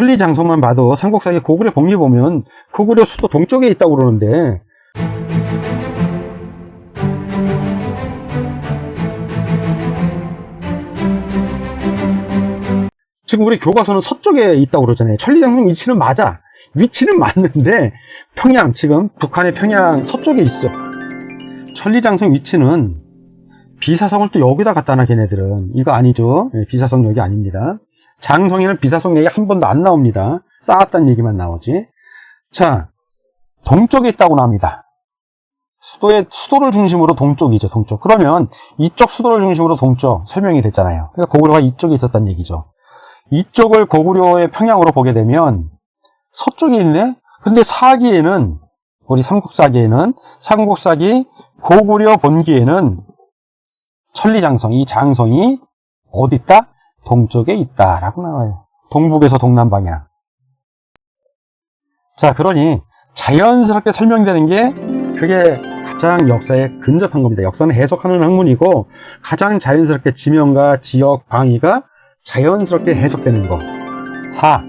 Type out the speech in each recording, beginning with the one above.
천리장성만 봐도 삼국사기 고구려 복리 보면 고구려 수도 동쪽에 있다고 그러는데 지금 우리 교과서는 서쪽에 있다고 그러잖아요. 천리장성 위치는 맞아. 위치는 맞는데 평양 지금 북한의 평양 서쪽에 있어. 천리장성 위치는 비사성을 또 여기다 갖다 놔 걔네들은 이거 아니죠. 예, 비사성 여기 아닙니다. 장성에는 비사성 얘기 한 번도 안 나옵니다. 쌓았다는 얘기만 나오지. 자, 동쪽에 있다고 나옵니다. 수도의 수도를 중심으로 동쪽이죠, 동쪽. 그러면 이쪽 수도를 중심으로 동쪽 설명이 됐잖아요. 그러니까 고구려가 이쪽에 있었다는 얘기죠. 이쪽을 고구려의 평양으로 보게 되면 서쪽에 있네. 근데 사기에는 우리 삼국사기에는 삼국사기 고구려 본기에는 천리장성 이 장성이 어디 있다? 동쪽에 있다라고 나와요. 동북에서 동남 방향. 자, 그러니 자연스럽게 설명되는 게 그게 가장 역사에 근접한 겁니다. 역사는 해석하는 학문이고 가장 자연스럽게 지명과 지역 방위가 자연스럽게 해석되는 거. 4.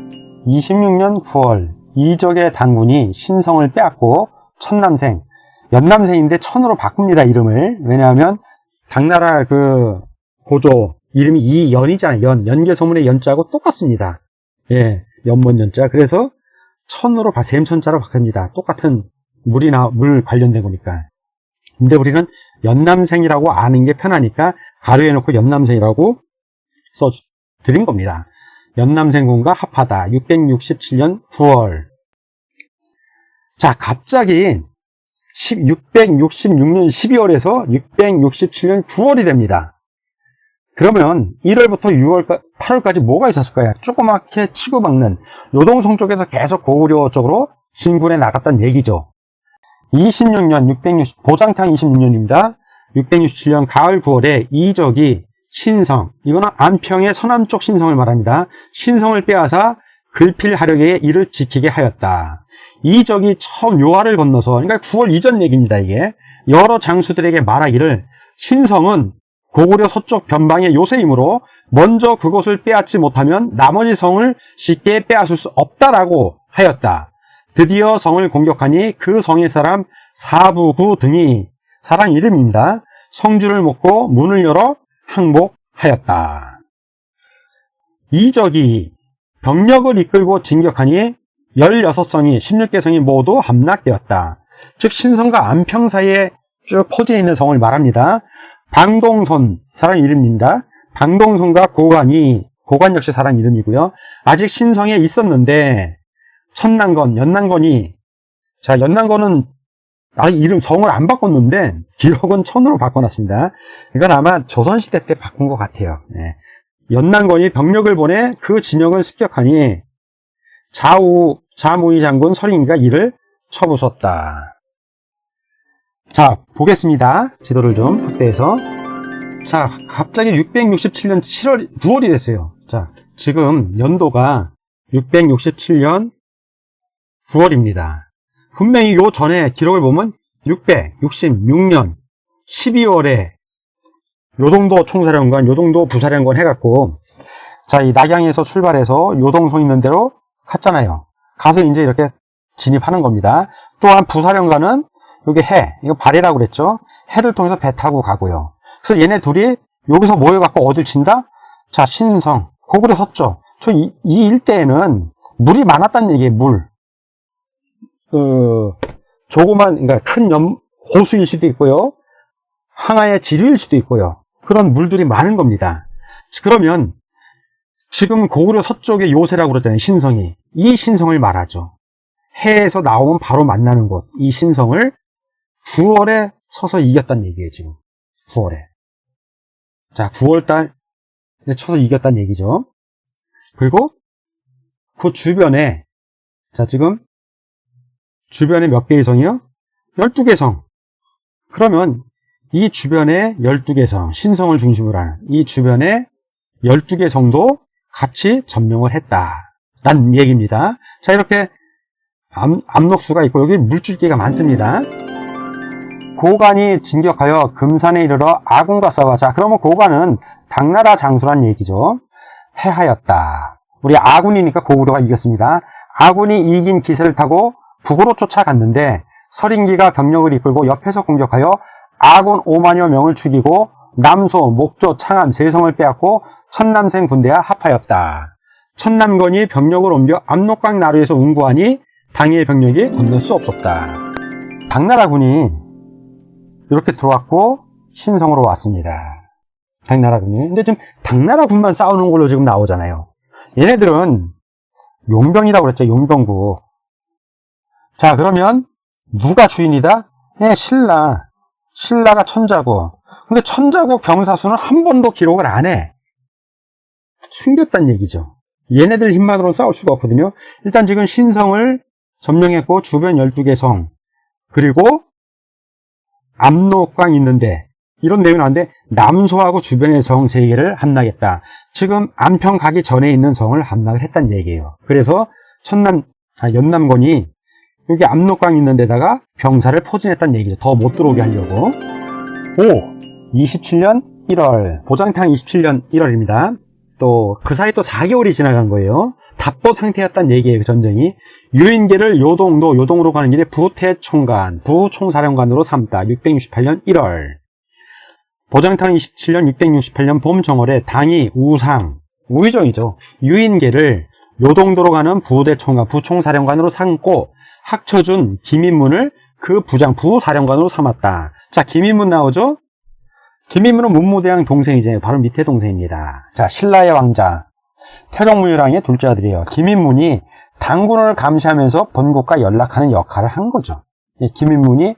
26년 9월 이적의 당군이 신성을 빼앗고 천남생, 연남생인데 천으로 바꿉니다, 이름을. 왜냐하면 당나라 그 고조 이름이 이연이잖아요. 연. 연계소문의 연자하고 똑같습니다. 예, 연못 연자. 그래서 천으로 바, 셈천자로 바뀝니다. 똑같은 물이나 물 관련된 거니까. 근데 우리는 연남생이라고 아는 게 편하니까 가로에 놓고 연남생이라고 써 드린 겁니다. 연남생군과 합하다. 667년 9월. 자, 갑자기 666년 12월에서 667년 9월이 됩니다. 그러면 1월부터 6월, 8월까지 뭐가 있었을까요? 조그맣게 치고 박는 요동성 쪽에서 계속 고구려 쪽으로 진군에 나갔다는 얘기죠. 26년 660 보장탕 26년입니다. 667년 가을 9월에 이적이 신성 이거는 안평의 서남쪽 신성을 말합니다. 신성을 빼앗아 글필하려게 이를 지키게 하였다. 이적이 처음 요하를 건너서 그러니까 9월 이전 얘기입니다. 이게 여러 장수들에게 말하기를 신성은 고구려 서쪽 변방의 요새이므로 먼저 그곳을 빼앗지 못하면 나머지 성을 쉽게 빼앗을 수 없다라고 하였다. 드디어 성을 공격하니 그 성의 사람 사부구 등이 사람 이름입니다. 성주를 먹고 문을 열어 항복하였다. 이적이 병력을 이끌고 진격하니 16성이 16개 성이 모두 함락되었다. 즉 신성과 안평 사이에 쭉 퍼져 있는 성을 말합니다. 방동선 사람 이름입니다. 방동선과 고관이 고관 역시 사람 이름이고요. 아직 신성에 있었는데 천난건, 연난건이 자 연난건은 아직 이름 성을 안 바꿨는데 기록은 천으로 바꿔놨습니다. 이건 아마 조선시대 때 바꾼 것 같아요. 네. 연난건이 병력을 보내 그 진영을 습격하니 좌우 자무이 장군 서린이가 이를 쳐부쉈다. 자, 보겠습니다. 지도를 좀 확대해서. 자, 갑자기 667년 7월, 9월이 됐어요. 자, 지금 연도가 667년 9월입니다. 분명히 요 전에 기록을 보면 666년 12월에 요동도 총사령관, 요동도 부사령관 해갖고 자, 이 낙양에서 출발해서 요동성 있는 대로 갔잖아요. 가서 이제 이렇게 진입하는 겁니다. 또한 부사령관은 여기 해, 이거 발해라고 그랬죠. 해를 통해서 배 타고 가고요. 그래서 얘네 둘이 여기서 모여갖고 어딜 친다? 자, 신성, 고구려 서쪽. 저 이, 이 일대에는 물이 많았다는 얘기예요, 물. 그, 조그만, 그러니까 큰 염, 호수일 수도 있고요. 항아의 지류일 수도 있고요. 그런 물들이 많은 겁니다. 그러면 지금 고구려 서쪽의 요새라고 그러잖아요, 신성이. 이 신성을 말하죠. 해에서 나오면 바로 만나는 곳, 이 신성을 9월에 서서 이겼다는 얘기예요, 지금. 9월에. 자, 9월달 쳐서 이겼다는 얘기죠. 그리고 그 주변에, 자, 지금 주변에 몇 개의 성이요? 12개 성. 그러면 이 주변에 12개 성, 신성을 중심으로 하는 이 주변에 12개 성도 같이 점령을 했다. 라는 얘기입니다. 자, 이렇게 암, 압록수가 있고 여기 물줄기가 많습니다. 고관이 진격하여 금산에 이르러 아군과 싸워. 자, 그러면 고관은 당나라 장수란 얘기죠. 해하였다. 우리 아군이니까 고구려가 이겼습니다. 아군이 이긴 기세를 타고 북으로 쫓아갔는데 서린기가 병력을 이끌고 옆에서 공격하여 아군 5만여 명을 죽이고 남소, 목조, 창암, 세성을 빼앗고 천남생 군대와 합하였다. 천남건이 병력을 옮겨 압록강 나루에서 운구하니 당의 병력이 건널 수 없었다. 당나라군이 이렇게 들어왔고 신성으로 왔습니다. 당나라 군이. 근데 지금 당나라 군만 싸우는 걸로 지금 나오잖아요. 얘네들은 용병이라고 그랬죠. 용병구. 자, 그러면 누가 주인이다? 예, 신라. 신라가 천자고. 근데 천자고 병사수는 한 번도 기록을 안 해. 숨겼단 얘기죠. 얘네들 힘만으로는 싸울 수가 없거든요. 일단 지금 신성을 점령했고 주변 12개 성 그리고 압록강 있는데 이런 내용이 나왔는데 남소하고 주변의 성 3개를 함락했다. 지금 안평 가기 전에 있는 성을 함락을 했다는 얘기예요. 그래서 천남 아, 연남군이 여기 압록강 있는 데다가 병사를 포진했다는 얘기죠. 더 못 들어오게 하려고. 오! 27년 1월 보장탕 27년 1월입니다. 또 그 사이 또 4개월이 지나간 거예요. 답보 상태였다는 얘기예요. 그 전쟁이. 유인계를 요동도 요동으로 가는 길에 부태총관 부총사령관으로 삼다. 668년 1월 보장탕 27년 668년 봄 정월에 당이 우상 우의정이죠. 유인계를 요동도로 가는 부대총관 부총사령관으로 삼고 학처준 김인문을 그 부장 부사령관으로 삼았다. 자 김인문 나오죠? 김인문은 문무대왕 동생이죠. 바로 밑에 동생입니다. 자 신라의 왕자 태종무유랑의 둘째 아들이에요. 김인문이 당군을 감시하면서 본국과 연락하는 역할을 한 거죠. 예, 김인문이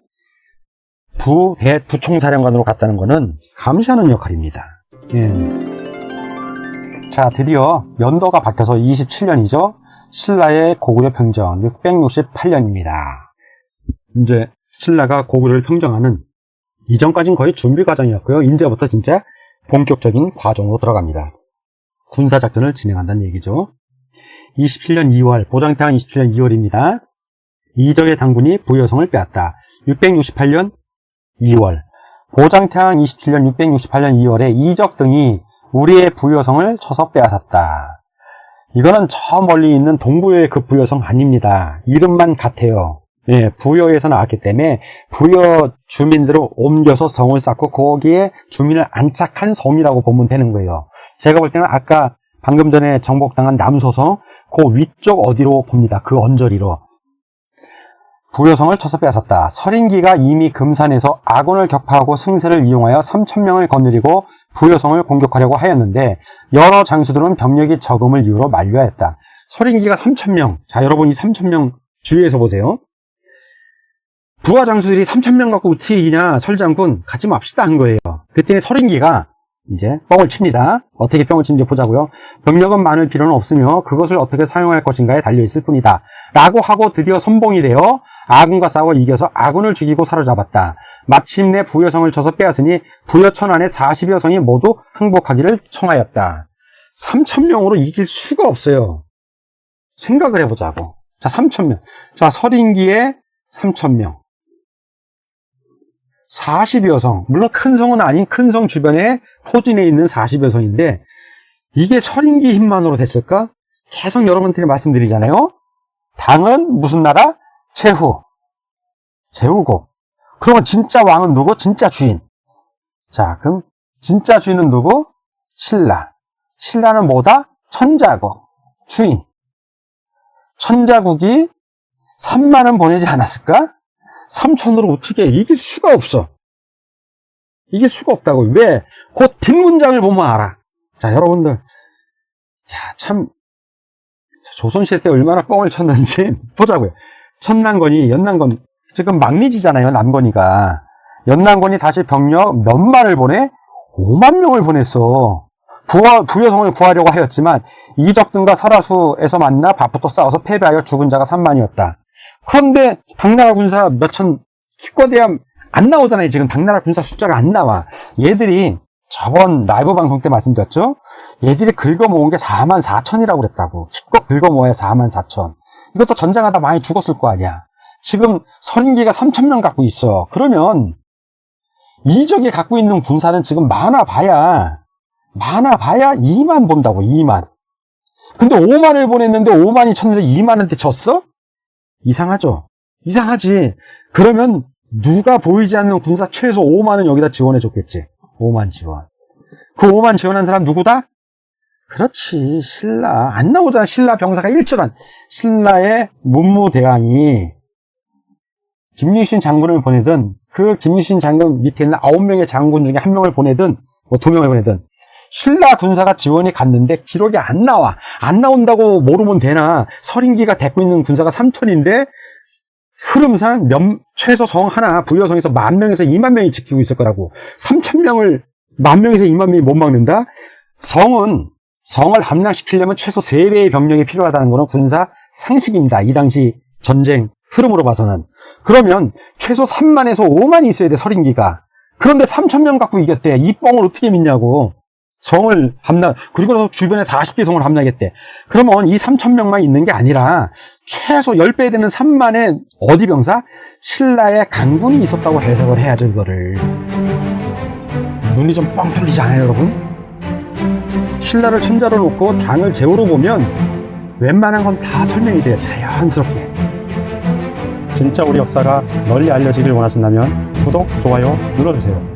부대 부총사령관으로 갔다는 것은 감시하는 역할입니다. 예. 자, 드디어 연도가 바뀌어서 27년이죠. 신라의 고구려 평정 668년입니다. 이제 신라가 고구려를 평정하는 이전까지는 거의 준비 과정이었고요. 이제부터 진짜 본격적인 과정으로 들어갑니다. 군사작전을 진행한다는 얘기죠. 27년 2월, 보장탕 27년 2월입니다. 이적의 당군이 부여성을 빼앗다. 668년 2월, 보장탕 27년 668년 2월에 이적 등이 우리의 부여성을 쳐서 빼앗았다. 이거는 저 멀리 있는 동부의 그 부여성 아닙니다. 이름만 같아요. 예, 부여에서 나왔기 때문에 부여 주민들을 옮겨서 성을 쌓고 거기에 주민을 안착한 성이라고 보면 되는 거예요. 제가 볼 때는 아까 방금 전에 정복당한 남소성 그 위쪽 어디로 봅니다. 그 언저리로. 부여성을 쳐서 빼앗았다. 서린기가 이미 금산에서 아군을 격파하고 승세를 이용하여 3천명을 거느리고 부여성을 공격하려고 하였는데 여러 장수들은 병력이 적음을 이유로 만류하였다. 서린기가 3천명. 자 여러분 이 3천명 주위에서 보세요. 부하 장수들이 3천명 갖고 이기냐 설장군 가지 맙시다 한 거예요. 그랬더니 서린기가 이제 뻥을 칩니다. 어떻게 뻥을 치는지 보자고요. 병력은 많을 필요는 없으며 그것을 어떻게 사용할 것인가에 달려있을 뿐이다. 라고 하고 드디어 선봉이 되어 아군과 싸워 이겨서 아군을 죽이고 사로잡았다. 마침내 부여성을 쳐서 빼앗으니 부여천 안에 40여 성이 모두 항복하기를 청하였다. 3천명으로 이길 수가 없어요. 생각을 해보자고. 자, 3천명. 자, 서린기에 3천명. 40여 성. 물론 큰 성은 아닌 큰 성 주변에 포진해 있는 40여 성인데 이게 서린기 힘만으로 됐을까? 계속 여러분들이 말씀드리잖아요. 당은 무슨 나라? 제후. 제후국. 그러면 진짜 왕은 누구? 진짜 주인. 자, 그럼 진짜 주인은 누구? 신라. 신라는 뭐다? 천자국. 주인. 천자국이 3만원 보내지 않았을까? 3천으로 어떻게 이길 수가 없어. 이길 수가 없다고. 왜? 그 뒷문장을 보면 알아. 자, 여러분들. 야, 참, 조선시대 때 얼마나 뻥을 쳤는지 보자고요. 천난건이, 연난건, 지금 막리지잖아요, 남건이가. 연난건이 다시 병력 몇 만을 보내? 5만 명을 보냈어. 부하, 부여성을 구하려고 하였지만, 이적 등과 설화수에서 만나 밥부터 싸워서 패배하여 죽은 자가 3만이었다. 그런데 당나라 군사 몇천 기껏해야 안 나오잖아요. 지금 당나라 군사 숫자가 안 나와. 얘들이 저번 라이브 방송 때 말씀드렸죠? 얘들이 긁어 모은 게 4만 4천이라고 그랬다고. 기껏 긁어 모아야 4만 4천. 이것도 전쟁하다 많이 죽었을 거 아니야. 지금 서린기가 3천 명 갖고 있어. 그러면 이적이 갖고 있는 군사는 지금 많아 봐야 많아 봐야 2만 본다고 2만. 근데 5만을 보냈는데 5만이 쳤는데 2만한테 쳤어? 이상하죠? 이상하지. 그러면 누가 보이지 않는 군사 최소 5만은 여기다 지원해 줬겠지. 5만 지원. 그 5만 지원한 사람 누구다? 그렇지. 신라. 안 나오잖아. 신라 병사가 일천한. 신라의 문무대왕이 김유신 장군을 보내든 그 김유신 장군 밑에 있는 9명의 장군 중에 한 명을 보내든 뭐두 명을 보내든 신라 군사가 지원이 갔는데 기록이 안 나와. 안 나온다고 모르면 되나. 서린기가 데리고 있는 군사가 3천인데 흐름상 몇, 최소 성 하나, 부여성에서 만 명에서 2만 명이 지키고 있을 거라고. 3천 명을 만 명에서 2만 명이 못 막는다? 성은, 성을 함락시키려면 최소 3배의 병력이 필요하다는 거는 군사 상식입니다. 이 당시 전쟁 흐름으로 봐서는. 그러면 최소 3만에서 5만이 있어야 돼, 서린기가. 그런데 3천 명 갖고 이겼대. 이 뻥을 어떻게 믿냐고. 성을 함락, 그리고 주변에 40개 성을 함락했대. 그러면 이 3천 명만 있는 게 아니라 최소 10배 되는 3만의 어디 병사? 신라의 강군이 있었다고 해석을 해야죠, 이거를. 눈이 좀 뻥 뚫리지 않아요, 여러분? 신라를 천자로 놓고 당을 제후로 보면 웬만한 건 다 설명이 돼요, 자연스럽게. 진짜 우리 역사가 널리 알려지길 원하신다면 구독, 좋아요 눌러주세요.